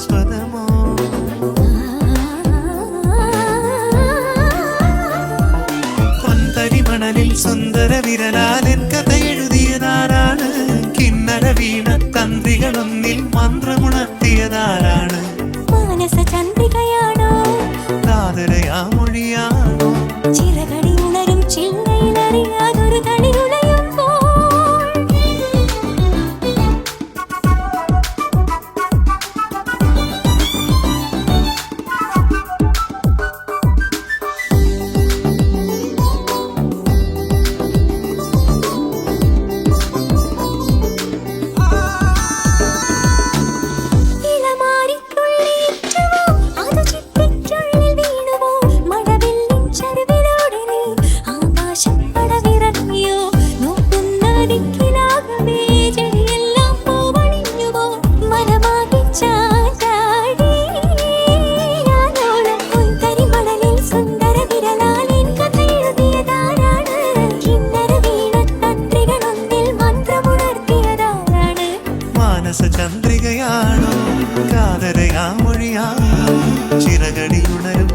ശാശ്വതമോ പൊന്തരി സുന്ദര വിരലാലൻ കഥ എഴുതിയതാരാണ് കിന്നര വീണ തന്ത്രികളൊന്നിൽ ചന്ദ്രികയാണോ കാതരയാ മൊഴിയാണോ ചിറകടി ഉണരും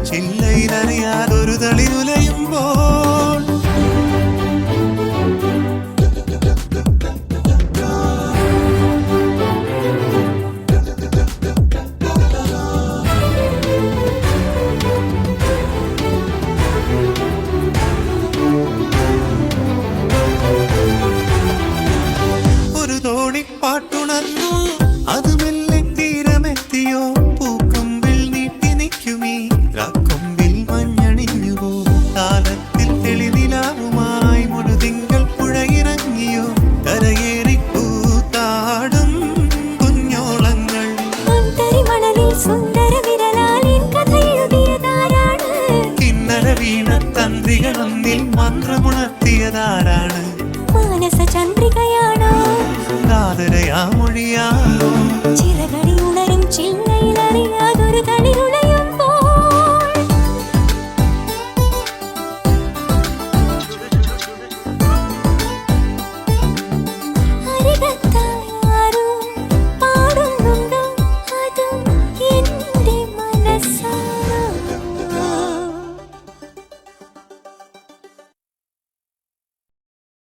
മന്ത്രമുണർത്തിയതാരാണ്